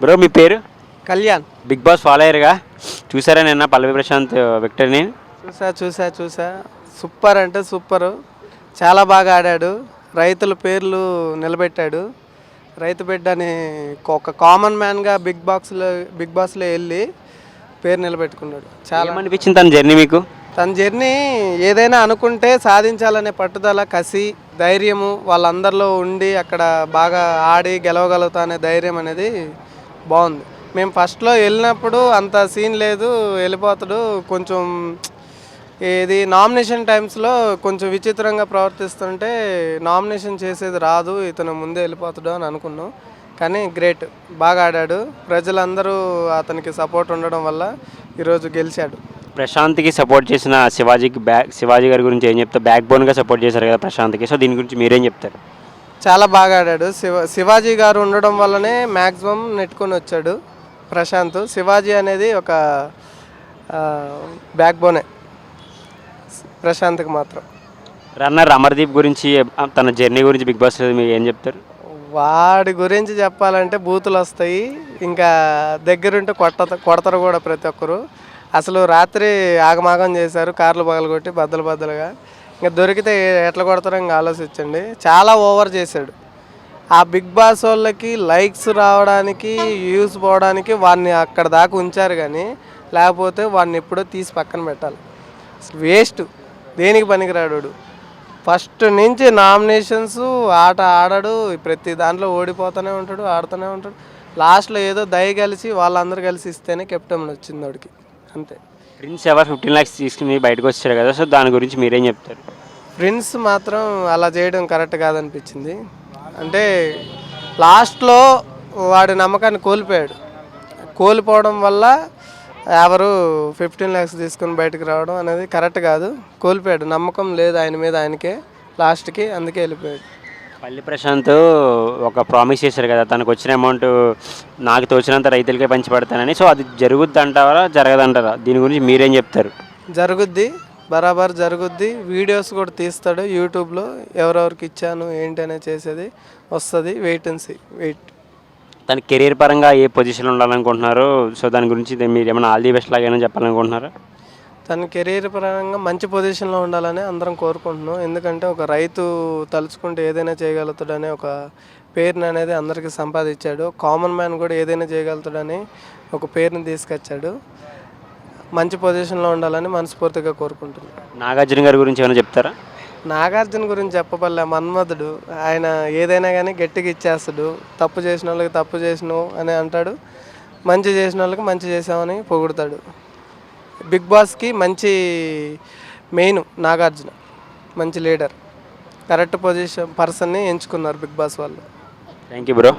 Bro మీ పేరు? Kalyan. Big Boss follow అయ్యారుగా? చూసారా నిన్న పల్లవి ప్రశాంత్ విక్టర్ని? చూసా చూసా చూసా. సూపర్ అంటే సూపర్. చాలా బాగా ఆడాడు. రైతుల పేర్లు నిలబెట్టాడు. రైతు బిడ్డ అని ఒక కామన్ మ్యాన్గా బిగ్ బాక్స్లో బిగ్ బాస్లో వెళ్ళి పేరు నిలబెట్టుకున్నాడు. చాలా ఏమనిపించింది తన జర్నీ మీకు? తన జర్నీ ఏదైనా అనుకుంటే సాధించాలనే పట్టుదల కసి ధైర్యము వాళ్ళందరిలో ఉండి అక్కడ బాగా ఆడి గెలవగలుగుతా అనే ధైర్యం అనేది బాగుంది. మేము ఫస్ట్లో వెళ్ళినప్పుడు అంత సీన్ లేదు వెళ్ళిపోతాడు. కొంచెం ఇది నామినేషన్ టైమ్స్లో కొంచెం విచిత్రంగా ప్రవర్తిస్తుంటే నామినేషన్ చేసేది రాదు ఇతను ముందే వెళ్ళిపోతాడు అని అనుకున్నాం. కానీ గ్రేట్ బాగా ఆడాడు. ప్రజలందరూ అతనికి సపోర్ట్ ఉండడం వల్ల ఈరోజు గెలిచాడు. ప్రశాంత్కి సపోర్ట్ చేసిన శివాజీకి బ్యాక్ శివాజీ గారి గురించి ఏం చెప్తారు? బ్యాక్ బోన్గా సపోర్ట్ చేశారు కదా ప్రశాంత్కి. సో దీని గురించి మీరేం చెప్తారు? చాలా బాగా ఆడాడు. శివ శివాజీ గారు ఉండడం వల్లనే మ్యాక్సిమం నెట్టుకొని వచ్చాడు ప్రశాంత్. శివాజీ అనేది ఒక బ్యాక్ బోనే ప్రశాంత్కి మాత్రం. రన్నర్ అమర్దీప్ గురించి తన జర్నీ గురించి బిగ్ బాస్ మీరు ఏం చెప్తారు? వాడి గురించి చెప్పాలంటే బూతులు వస్తాయి. ఇంకా దగ్గరుంటే కొట్ట కొడతారు కూడా ప్రతి ఒక్కరు. అసలు రాత్రి ఆగమాగం చేశారు. కార్లు పగలగొట్టి బద్దలు బద్దలుగా. ఇంకా దొరికితే ఎట్లా కొడతారో ఇంకా ఆలోచించండి. చాలా ఓవర్ చేశాడు. ఆ బిగ్ బాస్ వాళ్ళకి లైక్స్ రావడానికి వ్యూస్ పోవడానికి వాడిని అక్కడ దాకా ఉంచారు కానీ లేకపోతే వాడిని ఎప్పుడో తీసి పక్కన పెట్టాలి. వేస్ట్. దేనికి పనికిరాడు వాడు. ఫస్ట్ నుంచి నామినేషన్స్ ఆట ఆడాడు. ప్రతి దాంట్లో ఓడిపోతూనే ఉంటాడు ఆడుతూనే ఉంటాడు. లాస్ట్లో ఏదో దయ కలిసి వాళ్ళందరూ కలిసి ఇస్తేనే కెప్టెన్ వచ్చింది వాడికి. అంతే. Prince ever? ఫిఫ్టీన్ ల్యాక్స్ తీసుకుని బయటకు వచ్చారు కదా సో దాని గురించి మీరేం చెప్తారు? ప్రిన్స్ మాత్రం అలా చేయడం కరెక్ట్ కాదనిపించింది. అంటే లాస్ట్లో వాడి నమ్మకాన్ని కోల్పోయాడు. కోల్పోవడం వల్ల ఎవరు ఫిఫ్టీన్ ల్యాక్స్ తీసుకుని బయటకు రావడం అనేది కరెక్ట్ కాదు. కోల్పోయాడు. నమ్మకం లేదు ఆయన మీద ఆయనకే. లాస్ట్కి అందుకే వెళ్ళిపోయాడు. పల్లి ప్రశాంత్ ఒక ప్రామిస్ చేశారు కదా తనకు వచ్చిన అమౌంట్ నాకు తోచినంత రైతులకే పంచి పెడతానని. సో అది జరుగుద్ది అంటారా? జరగదంటారా దీని గురించి మీరేం చెప్తారు? జరుగుద్ది బరాబర్ జరుగుద్ది. వీడియోస్ కూడా తీస్తాడు యూట్యూబ్లో ఎవరెవరికి ఇచ్చాను ఏంటి అనేది చేసేది వస్తుంది వెయిట్ అండ్ సీ వెయిట్. తన కెరీర్ పరంగా ఏ పొజిషన్లో ఉండాలనుకుంటున్నారు? సో దాని గురించి మీరు ఏమైనా ఆల్ ది బెస్ట్ లాగా చెప్పాలనుకుంటున్నారా? తన కెరీర్ పరంగా మంచి పొజిషన్లో ఉండాలని అందరం కోరుకుంటున్నాం. ఎందుకంటే ఒక రైతు తలుచుకుంటే ఏదైనా చేయగలుగుతాడనే ఒక పేరుని అనేది అందరికీ సంపాదించాడు. కామన్ మ్యాన్ కూడా ఏదైనా చేయగలుగుతాడని ఒక పేరుని తీసుకొచ్చాడు. మంచి పొజిషన్లో ఉండాలని మనస్ఫూర్తిగా కోరుకుంటున్నాను నాగార్జున గారి గురించి ఏమైనా చెప్తారా? నాగార్జున గురించి చెప్పబల్లే మన్మధుడు. ఆయన ఏదైనా కానీ గట్టిగా ఇచ్చేస్తాడు. తప్పు చేసిన వాళ్ళకి తప్పు చేసినావు అని అంటాడు. మంచి చేసిన వాళ్ళకి మంచి చేసామని పొగుడతాడు. బిగ్ బాస్కి మంచి మెయిన్ నాగార్జున మంచి లీడర్. కరెక్ట్ పొజిషన్ పర్సన్ని ఎంచుకున్నారు బిగ్ బాస్ వాళ్ళు. Thank you bro